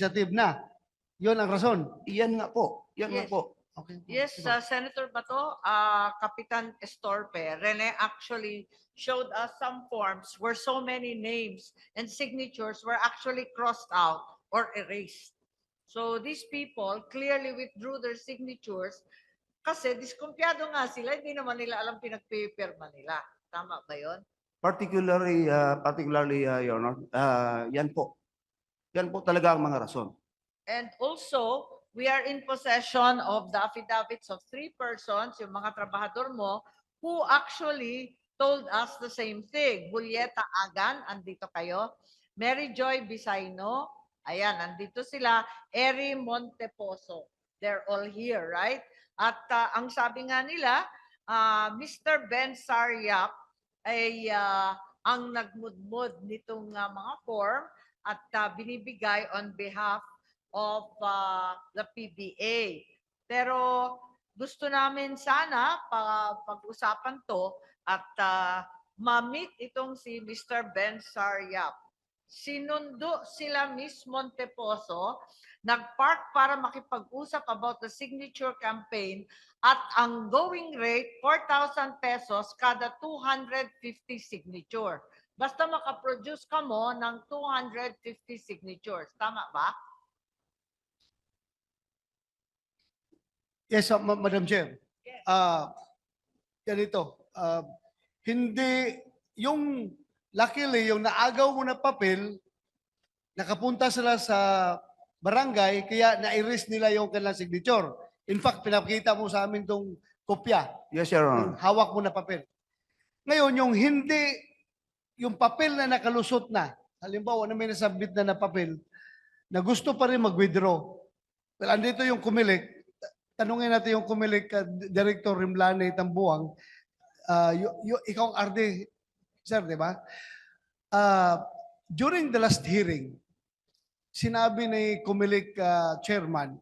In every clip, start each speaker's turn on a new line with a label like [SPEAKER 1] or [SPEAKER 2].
[SPEAKER 1] legislative na. Yun ang rason.
[SPEAKER 2] Iyan nga po. Yan nga
[SPEAKER 3] Yes.
[SPEAKER 2] po.
[SPEAKER 1] Okay.
[SPEAKER 3] Yes,
[SPEAKER 1] Sige.
[SPEAKER 3] uh, Senator Bato, uh, Kapitan Estorpe, Rene actually showed us some forms where so many names and signatures were actually crossed out or erased. So these people clearly withdrew their signatures kasi diskumpiyado nga sila, hindi naman nila alam pinagpipirma nila. Tama ba yon?
[SPEAKER 2] Particularly, uh, particularly, uh, Your Honor, uh, yan po. Yan po talaga ang mga rason.
[SPEAKER 3] And also, we are in possession of the affidavits of three persons, yung mga trabahador mo, who actually told us the same thing. Julieta Agan, andito kayo. Mary Joy Bisaino, ayan, andito sila. Eri Monteposo, they're all here, right? At uh, ang sabi nga nila, uh, Mr. Ben Saryap ay uh, ang nagmudmud nitong uh, mga form at uh, binibigay on behalf of uh, the PBA. Pero gusto namin sana pa, pag-usapan to at uh, ma-meet itong si Mr. Ben Saryap. Sinundo sila Miss Monteposo, nag-park para makipag-usap about the signature campaign at ang going rate 4,000 pesos kada 250 signature. Basta makaproduce ka mo ng 250 signatures. Tama ba?
[SPEAKER 1] Yes, uh, Ma- Madam Chair.
[SPEAKER 3] Yes.
[SPEAKER 1] Ah, ganito, ah, hindi, yung luckily, yung naagaw mo na papel, nakapunta sila sa barangay, kaya na-erase nila yung kanilang signature. In fact, pinakita mo sa amin tong kopya,
[SPEAKER 2] Yes, Your
[SPEAKER 1] yung
[SPEAKER 2] Honor.
[SPEAKER 1] hawak mo na papel. Ngayon, yung hindi, yung papel na nakalusot na, halimbawa na may nasabit na na papel, na gusto pa rin mag-withdraw. Well, andito yung kumilik, tanungin natin yung kumilik, uh, Director Rimlane Tambuang, uh, y- ikaw ang RD, sir, di ba? Uh, during the last hearing, sinabi ni kumilik uh, chairman,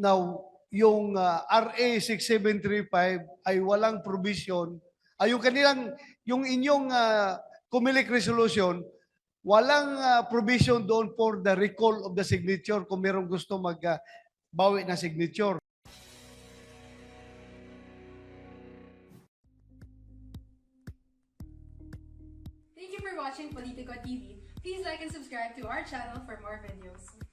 [SPEAKER 1] now, yung uh, RA 6735 ay walang provision, ay yung kanilang, yung inyong uh, kumilik resolution, walang uh, provision doon for the recall of the signature kung merong gusto mag uh, bawi na signature.
[SPEAKER 4] Thank you for watching Politico TV. Please like and subscribe to our channel for more videos.